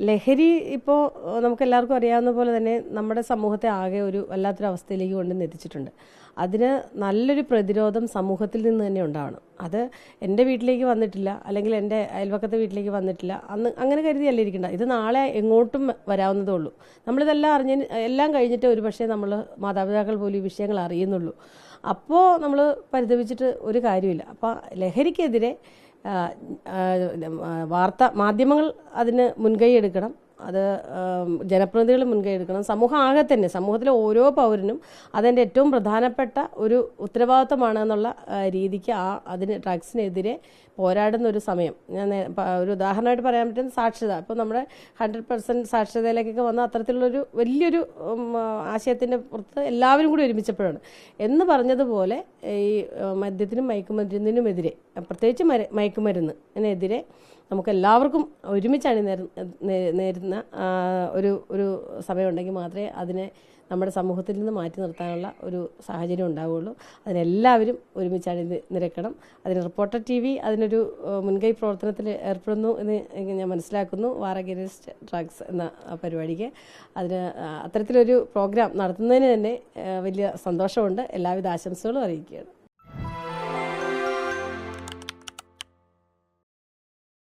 ലഹരി ഇപ്പോൾ നമുക്കെല്ലാവർക്കും അറിയാവുന്ന പോലെ തന്നെ നമ്മുടെ സമൂഹത്തെ ആകെ ഒരു വല്ലാത്തൊരു അവസ്ഥയിലേക്ക് കൊണ്ട് എത്തിച്ചിട്ടുണ്ട്. അതിന് നല്ലൊരു പ്രതിരോധം സമൂഹത്തിൽ നിന്ന് തന്നെ ഉണ്ടാവണം. അത് എന്റെ വീട്ടിലേക്ക് വന്നിട്ടില്ല അല്ലെങ്കിൽ എന്റെ അയൽവക്കത്തെ വീട്ടിലേക്ക് വന്നിട്ടില്ല അന്ന് അങ്ങനെ കരുതിയല്ല ഇരിക്കണ്ട. ഇത് നാളെ എങ്ങോട്ടും വരാവുന്നതേ ഉള്ളൂ. നമ്മളിതെല്ലാം അറിഞ്ഞ എല്ലാം കഴിഞ്ഞിട്ട് ഒരു പക്ഷേ നമ്മൾ മാതാപിതാക്കൾ പോലും ഈ വിഷയങ്ങൾ അറിയുന്നുള്ളൂ. അപ്പോൾ നമ്മൾ പരിതപിച്ചിട്ട് ഒരു കാര്യമില്ല. അപ്പോൾ ലഹരിക്കെതിരെ വാർത്ത മാധ്യമങ്ങൾ അതിന് മുൻകൈ എടുക്കണം. അത് ജനപ്രതിനിധികൾ മുൻകൈ എടുക്കണം. സമൂഹം ആകെ തന്നെ സമൂഹത്തിലെ ഓരോ പൗരനും അതിന്റെ ഏറ്റവും പ്രധാനപ്പെട്ട ഒരു ഉത്തരവാദിത്തമാണ് എന്നുള്ള രീതിക്ക് ആ അതിന് ഡ്രഗ്സിനെതിരെ പോരാടുന്ന ഒരു സമയം. ഞാൻ ഒരു ഉദാഹരണമായിട്ട് പറയാൻ പറ്റുന്ന സാക്ഷരത. ഇപ്പോൾ നമ്മുടെ ഹൺഡ്രഡ് പെർസെന്റ് സാക്ഷരതയിലേക്കൊക്കെ വന്ന അത്തരത്തിലുള്ളൊരു വലിയൊരു ആശയത്തിന്റെ പുറത്ത് എല്ലാവരും കൂടി ഒരുമിച്ചപ്പോഴാണ്. എന്ന് പറഞ്ഞതുപോലെ ഈ മദ്യത്തിനും മയക്കുമരുന്നിനുമെതിരെ പ്രത്യേകിച്ച് മര മയക്കുമരുന്നിനെതിരെ നമുക്ക് എല്ലാവർക്കും ഒരുമിച്ച് അണിനേര നേ- നേരുന്ന ഒരു ഒരു സമയമുണ്ടെങ്കിൽ മാത്രമേ അതിനെ നമ്മുടെ സമൂഹത്തിൽ നിന്ന് മാറ്റി നിർത്താനുള്ള ഒരു സാഹചര്യം ഉണ്ടാവുകയുള്ളൂ അതിനെല്ലാവരും ഒരുമിച്ച് അണി നിരക്കണം. അതിന് റിപ്പോർട്ടർ ടി വി അതിനൊരു മുൻകൈ പ്രവർത്തനത്തിൽ ഏർപ്പെടുന്നു എന്ന് ഞാൻ മനസ്സിലാക്കുന്നു. വാർ അഗേൻസ്റ്റ് ഡ്രഗ്സ് എന്ന പരിപാടിക്ക്. അതിന് അത്തരത്തിലൊരു പ്രോഗ്രാം നടത്തുന്നതിന് തന്നെ വലിയ സന്തോഷമുണ്ട്. എല്ലാവിധ ആശംസകളും അറിയിക്കുകയാണ്.